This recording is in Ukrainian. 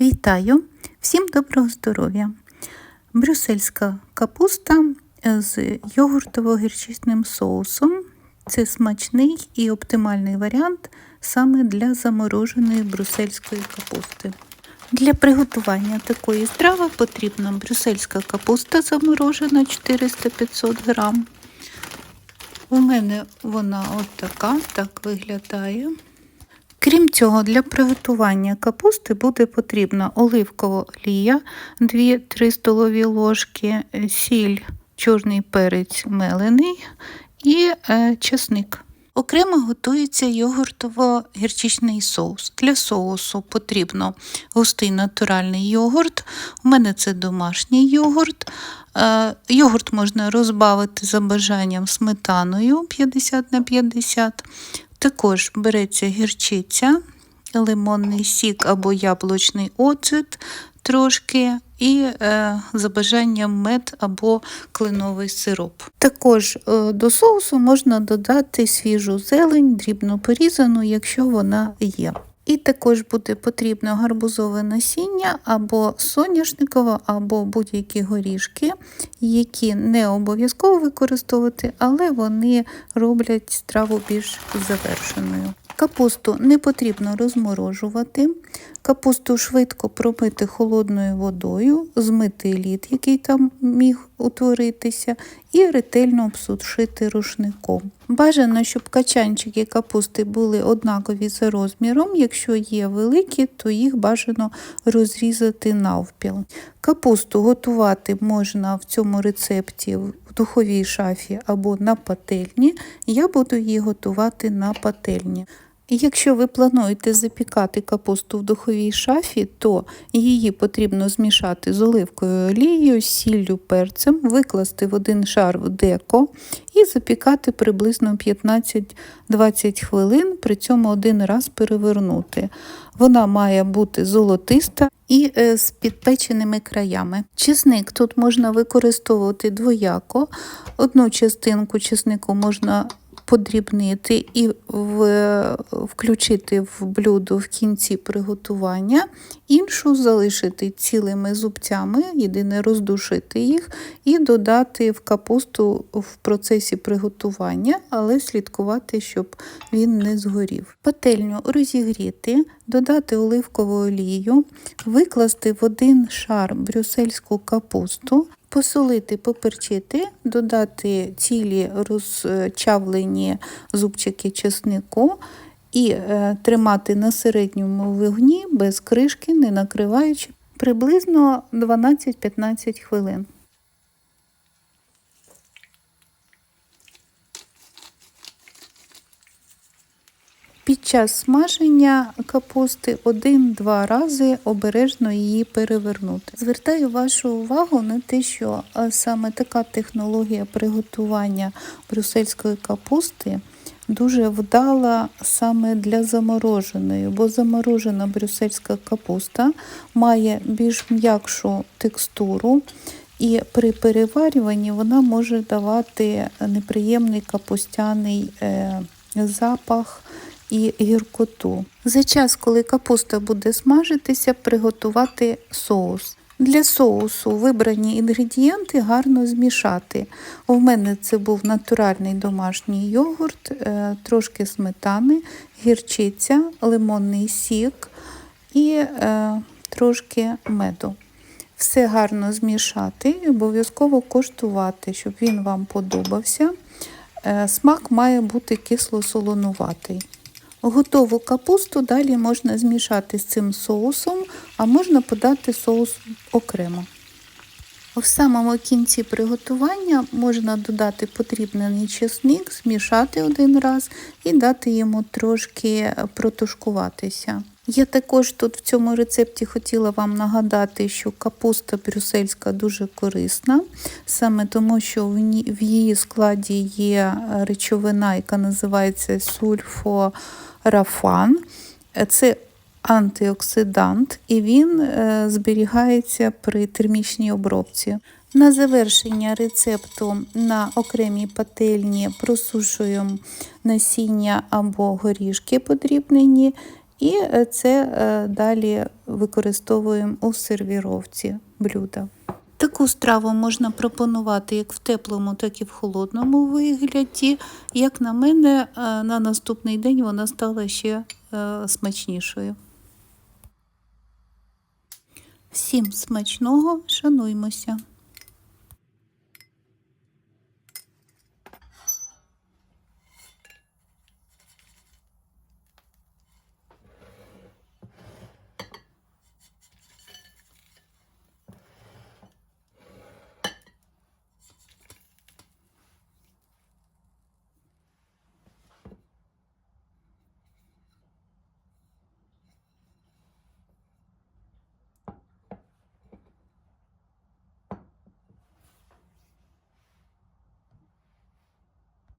Вітаю! Всім доброго здоров'я! Брюссельська капуста з йогуртово-гірчичним соусом. Це смачний і оптимальний варіант саме для замороженої брюссельської капусти. Для приготування такої страви потрібна брюссельська капуста заморожена 400-500 грам. У мене вона от така, так виглядає. Крім цього, для приготування капусти буде потрібна оливкова олія 2-3 столові ложки, сіль, чорний перець мелений і е, чесник. Окремо готується йогуртово-гірчичний соус. Для соусу потрібно густий натуральний йогурт. У мене це домашній йогурт. Е, йогурт можна розбавити за бажанням сметаною 50 на 50. Також береться гірчиця, лимонний сік або яблучний оцет трошки, і е, за бажанням мед або кленовий сироп. Також е, до соусу можна додати свіжу зелень, дрібно порізану, якщо вона є. І також буде потрібно гарбузове насіння або соняшникове, або будь-які горішки, які не обов'язково використовувати, але вони роблять страву більш завершеною. Капусту не потрібно розморожувати, капусту швидко промити холодною водою, змити лід, який там міг утворитися, і ретельно обсушити рушником. Бажано, щоб качанчики капусти були однакові за розміром. Якщо є великі, то їх бажано розрізати навпіл. Капусту готувати можна в цьому рецепті в духовій шафі або на пательні. Я буду її готувати на пательні. Якщо ви плануєте запікати капусту в духовій шафі, то її потрібно змішати з оливкою олією, сіллю, перцем, викласти в один шар в деко і запікати приблизно 15-20 хвилин, при цьому один раз перевернути. Вона має бути золотиста і е, з підпеченими краями. Чесник тут можна використовувати двояко. Одну частинку чеснику можна подрібнити і в, включити в блюдо в кінці приготування, іншу залишити цілими зубцями, єдине роздушити їх, і додати в капусту в процесі приготування, але слідкувати, щоб він не згорів. Пательню розігріти, додати оливкову олію, викласти в один шар брюссельську капусту, Посолити, поперчити, додати цілі розчавлені зубчики чеснику і е, тримати на середньому вогні без кришки, не накриваючи приблизно 12-15 хвилин. Час смаження капусти один-два рази обережно її перевернути. Звертаю вашу увагу на те, що саме така технологія приготування брюссельської капусти дуже вдала саме для замороженої, бо заморожена брюссельська капуста має більш м'якшу текстуру. І при переварюванні вона може давати неприємний капустяний е, запах і гіркоту. За час, коли капуста буде смажитися, приготувати соус. Для соусу вибрані інгредієнти гарно змішати. У мене це був натуральний домашній йогурт, е, трошки сметани, гірчиця, лимонний сік і е, трошки меду. Все гарно змішати і обов'язково коштувати, щоб він вам подобався. Е, смак має бути кисло-солонуватий. Готову капусту далі можна змішати з цим соусом, а можна подати соус окремо. В самому кінці приготування можна додати потрібний чесник, змішати один раз і дати йому трошки протушкуватися. Я також тут в цьому рецепті хотіла вам нагадати, що капуста брюссельська дуже корисна, саме тому, що в її складі є речовина, яка називається сульфорафан. Це антиоксидант, і він е, зберігається при термічній обробці. На завершення рецепту на окремій пательні просушуємо насіння або горішки подрібнені І е, це е, далі використовуємо у сервіровці блюда. Таку страву можна пропонувати як в теплому, так і в холодному вигляді. Як на мене, е, на наступний день вона стала ще смачнішою. Всім смачного, шануймося!